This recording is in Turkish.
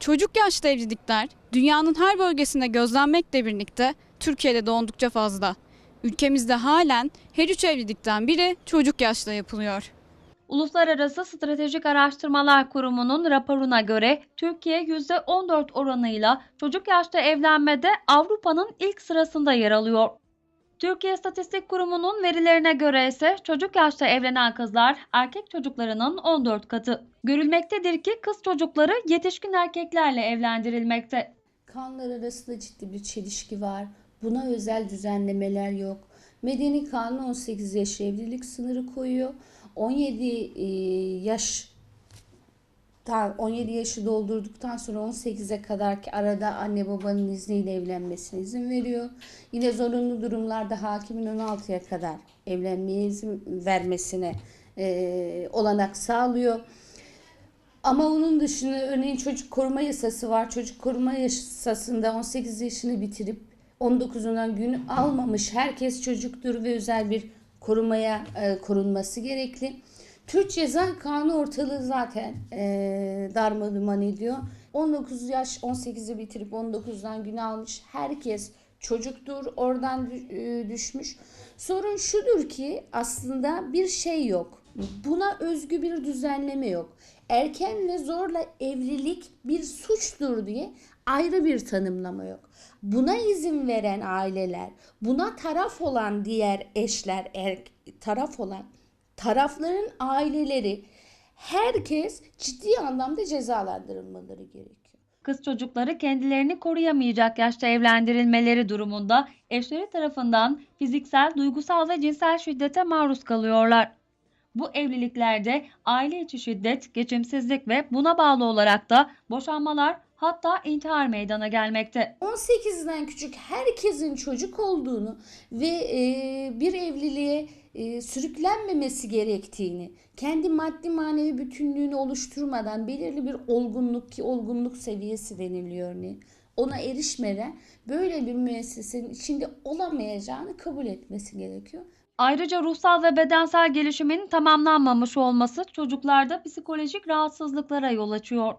Çocuk yaşta evlilikler dünyanın her bölgesinde gözlenmekle birlikte Türkiye'de de oldukça fazla. Ülkemizde halen her üç evlilikten biri çocuk yaşta yapılıyor. Uluslararası Stratejik Araştırmalar Kurumu'nun raporuna göre Türkiye %14 oranıyla çocuk yaşta evlenmede Avrupa'nın ilk sırasında yer alıyor. Türkiye İstatistik Kurumu'nun verilerine göre ise çocuk yaşta evlenen kızlar erkek çocuklarının 14 katı. Görülmektedir ki kız çocukları yetişkin erkeklerle evlendirilmekte. Kanunlar arasında ciddi bir çelişki var. Buna özel düzenlemeler yok. Medeni Kanun 18 yaş evlilik sınırı koyuyor. 17 e, yaş 17 yaşı doldurduktan sonra 18'e kadar ki arada anne babanın izniyle evlenmesine izin veriyor. Yine zorunlu durumlarda hakimin 16'ya kadar evlenmeye izin vermesine e, olanak sağlıyor. Ama onun dışında örneğin çocuk koruma yasası var. Çocuk koruma yasasında 18 yaşını bitirip 19'undan gün almamış herkes çocuktur ve özel bir korumaya e, korunması gerekli. Türk Ceza Kanunu ortalığı zaten e, darma ediyor. 19 yaş 18'i bitirip 19'dan gün almış herkes çocuktur oradan e, düşmüş. Sorun şudur ki aslında bir şey yok. Buna özgü bir düzenleme yok. Erken ve zorla evlilik bir suçtur diye ayrı bir tanımlama yok. Buna izin veren aileler, buna taraf olan diğer eşler, er, taraf olan tarafların aileleri herkes ciddi anlamda cezalandırılmaları gerekiyor. Kız çocukları kendilerini koruyamayacak yaşta evlendirilmeleri durumunda eşleri tarafından fiziksel, duygusal ve cinsel şiddete maruz kalıyorlar. Bu evliliklerde aile içi şiddet, geçimsizlik ve buna bağlı olarak da boşanmalar hatta intihar meydana gelmekte. 18'den küçük herkesin çocuk olduğunu ve e, bir evliliğe e, sürüklenmemesi gerektiğini, kendi maddi manevi bütünlüğünü oluşturmadan belirli bir olgunluk ki olgunluk seviyesi deniliyor ne? Ona erişmeden böyle bir müessesenin içinde olamayacağını kabul etmesi gerekiyor. Ayrıca ruhsal ve bedensel gelişimin tamamlanmamış olması çocuklarda psikolojik rahatsızlıklara yol açıyor.